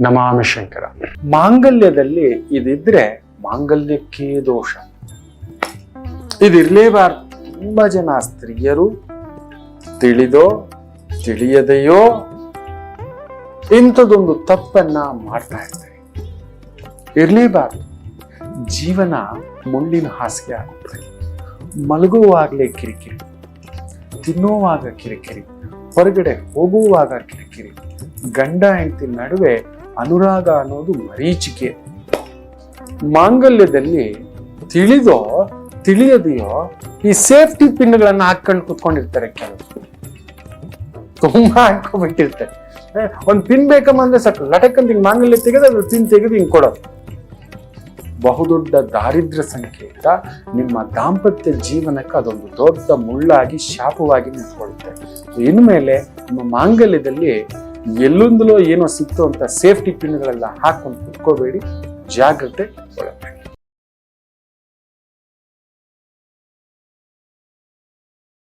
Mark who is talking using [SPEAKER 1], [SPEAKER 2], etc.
[SPEAKER 1] ನಮಾಮಿ ಶಂಕರ ಮಾಂಗಲ್ಯದಲ್ಲಿ ಇದಿದ್ರೆ ಮಾಂಗಲ್ಯಕ್ಕೆ ದೋಷ. ಇದಿರ್ಲೇಬಾರ್ದು. ತುಂಬಾ ಜನ ಸ್ತ್ರೀಯರು ತಿಳಿದೋ ತಿಳಿಯದೆಯೋ ಇಂಥದೊಂದು ತಪ್ಪನ್ನ ಮಾಡ್ತಾ ಇರ್ತಾರೆ. ಇರ್ಲೇಬಾರ್ದು. ಜೀವನ ಮುಳ್ಳಿನ ಹಾಸಿಗೆ ಆಗುತ್ತೆ. ಮಲಗುವಾಗಲೇ ಕಿರಿಕಿರಿ. ತಿನ್ನುವಾಗ ಕಿರಿಕಿರಿ. ಹೊರಗಡೆ ಹೋಗುವಾಗ ಕಿರಿಕಿರಿ. ಗಂಡ ಹೆಂಡತಿ ನಡುವೆ ಅನುರಾಗ ಅನ್ನೋದು ಮರೀಚಿಕೆ. ಮಾಂಗಲ್ಯದಲ್ಲಿ ತಿಳಿದೋ, ತಿಳಿಯದೆಯೋ ಈ ಸೇಫ್ಟಿ ಪಿನ್ಗಳನ್ನ ಹಾಕೊಂಡು ಕುತ್ಕೊಂಡಿರ್ತಾರೆ ಕೆಲವರು. ತುಂಬಾ ಹಾಕೊಂಡ್ಬಿಟ್ಟಿರ್ತಾರೆ ಒಂದ್ ಪಿನ್ ಬೇಕಮ್ಮ ಅಂದ್ರೆ ಸಾಕು. ಲಟಕಂತ ಹಿಂಗ್ ಮಾಂಗಲ್ಯ ತೆಗೆದು ಅದ್ರ ಪಿನ್ ತೆಗೆದು ಹಿಂಗ್ ಕೊಡೋದು. ಬಹುದೊಡ್ಡ ದಾರಿದ್ರ್ಯ ಸಂಕೇತ ನಿಮ್ಮ ದಾಂಪತ್ಯ ಜೀವನಕ್ಕೆ ಅದೊಂದು ದೊಡ್ಡ ಮುಳ್ಳಾಗಿ ಶಾಪವಾಗಿ ನಿಂತ್ಕೊಳ್ಳುತ್ತೆ. ಇನ್ಮೇಲೆ ನಮ್ಮ ಮಾಂಗಲ್ಯದಲ್ಲಿ ಎಲ್ಲೊಂದಲೋ ಏನೋ ಸಿಕ್ತು ಅಂತ ಸೇಫ್ಟಿ ಪಿನ್ಗಳೆಲ್ಲ ಹಾಕೊಂಡು ಕುತ್ಕೋಬೇಡಿ. ಜಾಗ್ರತೆ ಒಳಗೆ.